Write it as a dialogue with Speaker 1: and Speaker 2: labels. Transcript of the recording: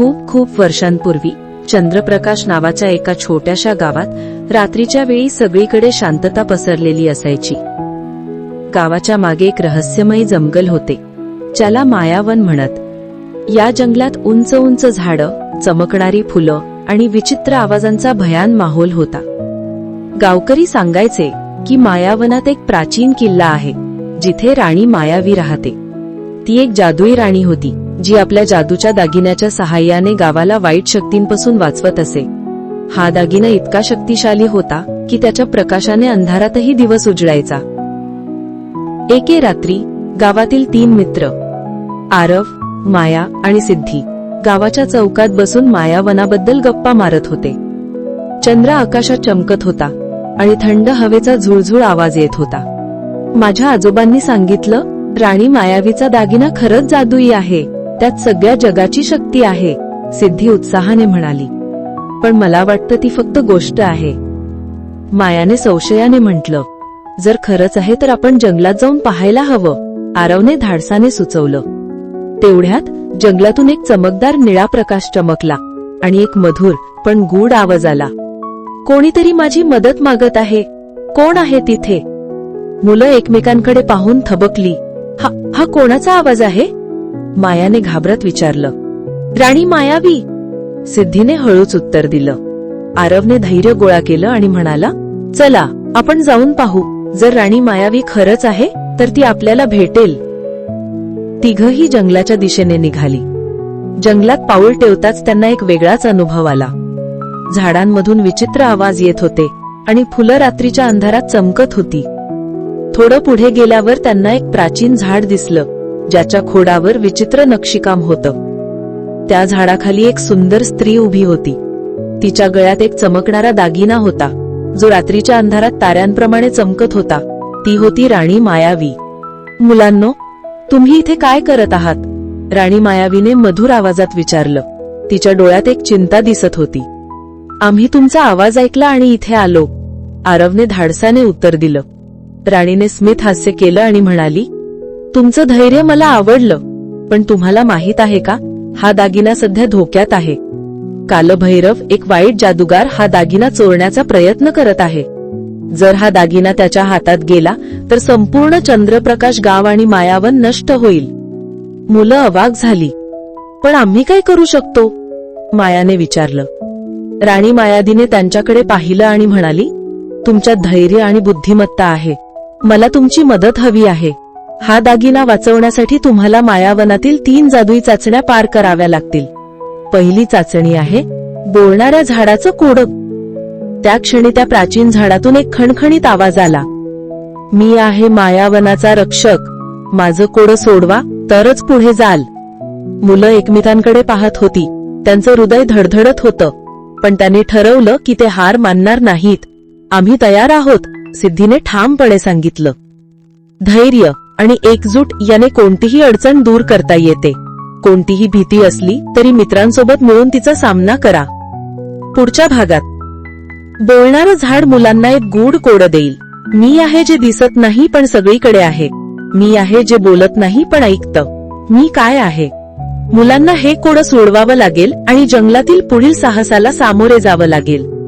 Speaker 1: खूप खूप वर्षांपूर्वी चंद्रप्रकाश नावाच्या एका छोट्याशा गावात रात्रीच्या वेळी सगळीकडे शांतता पसरलेली असायची. गावाच्या मागे एक रहस्यमय जंगल होते. ज्याला मायावन म्हणत. या जंगलात उंच उंच झाडं चमकणारी फुलं आणि विचित्र आवाजांचा भयान माहोल होता. गावकरी सांगायचे की मायावनात एक प्राचीन किल्ला आहे जिथे राणी मायावी राहते. ती एक जादुई राणी होती. जी आपल्या जादूच्या दागिन्याच्या सहाय्याने गावाला वाईट शक्तींपासून वाचवत असे. हा दागिना इतका शक्तिशाली होता की त्याच्या प्रकाशाने अंधारातही दिवस उजळायचा. एके रात्री गावातील तीन मित्र आरव माया आणि सिद्धी गावाच्या चौकात बसून मायावनाबद्दल गप्पा मारत होते. चंद्र आकाशात चमकत होता आणि थंड हवेचा झुळझुळ आवाज येत होता. माझ्या आजोबांनी सांगितलं राणी मायावीचा दागिना खरंच जादुई आहे. त्यात सगळ्या जगाची शक्ती आहे सिद्धी उत्साहाने म्हणाली. पण मला वाटतं ती फक्त गोष्ट आहे. मायाने संशयाने म्हटलं जर खरंच आहे तर आपण जंगलात जाऊन पाहायला हवं आरवने धाडसाने सुचवलं. तेवढ्यात जंगलातून एक चमकदार निळा प्रकाश चमकला आणि एक मधुर पण गूढ आवाज आला. कोणीतरी माझी मदत मागत आहे कोण आहे तिथे? मुलं एकमेकांकडे पाहून थबकली. हा हा कोणाचा आवाज आहे? मायाने घाबरत विचारलं राणी मायावी. सिद्धीने हळूच उत्तर दिलं. आरवने धैर्य गोळा केलं आणि म्हणाला चला आपण जाऊन पाहू. जर राणी मायावी खरंच आहे तर ती आपल्याला भेटेल. तिघही जंगलाच्या दिशेने निघाली. जंगलात पाऊल ठेवताच त्यांना एक वेगळाच अनुभव आला. झाडांमधून विचित्र आवाज येत होते आणि फुलं रात्रीच्या अंधारात चमकत होती. थोडं पुढे गेल्यावर त्यांना एक प्राचीन झाड दिसलं. ज्याच्या खोडावर विचित्र नक्षीकाम होतं. त्या झाडाखाली एक सुंदर स्त्री उभी होती. तिच्या गळ्यात एक चमकणारा दागिना होता. जो रात्रीच्या अंधारात ताऱ्यांप्रमाणे चमकत होता. ती होती राणी मायावी. मुलांनो तुम्ही इथे काय करत आहात? राणी मायावीने मधुर आवाजात विचारलं. तिच्या डोळ्यात एक चिंता दिसत होती. आम्ही तुमचा आवाज ऐकला आणि इथे आलो. आरवने धाडसाने उत्तर दिलं. राणीने स्मित हास्य केलं आणि म्हणाली तुमचं धैर्य मला आवडलं पण तुम्हाला माहीत आहे का? हा दागिना सध्या धोक्यात आहे. कालभैरव एक वाईट जादूगार हा दागिना चोरण्याचा प्रयत्न करत आहे. जर हा दागिना त्याच्या हातात गेला तर संपूर्ण चंद्रप्रकाश गाव आणि मायावन नष्ट होईल. मुलं अवाक झाली. पण आम्ही काय करू शकतो? मायाने विचारलं. राणी मायादीने त्यांच्याकडे पाहिलं आणि म्हणाली तुमच्यात धैर्य आणि बुद्धिमत्ता आहे. मला तुमची मदत हवी आहे. हा दागिना वाचवण्यासाठी तुम्हाला मायावनातील तीन जादुई चाचण्या पार कराव्या लागतील. पहिली चाचणी आहे बोलणाऱ्या झाडाचं कोडक त्या क्षणी त्या प्राचीन झाडातून एक खणखणीत आवाज आला. मी आहे मायावनाचा रक्षक. माझं कोड सोडवा तरच पुढे जाल. मुलं एकमेकांकडे पाहत होती. त्यांचं हृदय धडधडत होतं. पण त्यांनी ठरवलं की ते हार मानणार नाहीत. आम्ही तयार आहोत सिद्धीने ठामपणे सांगितलं. धैर्य. आणि एकजूट याने कोणतीही अडचण दूर करता येते. कोणतीही भीती असली तरी मित्रांसोबत मिळून तिचा सामना करा. पुढच्या भागात. बोलणारं झाड मुलांना एक गूढ कोड देईल. मी आहे जे दिसत नाही पण सगळीकडे आहे. मी आहे जे बोलत नाही पण ऐकतं. मी काय आहे? मुलांना हे कोड सोडवावं लागेल आणि जंगलातील पुढील साहसाला सामोरे जावं लागेल.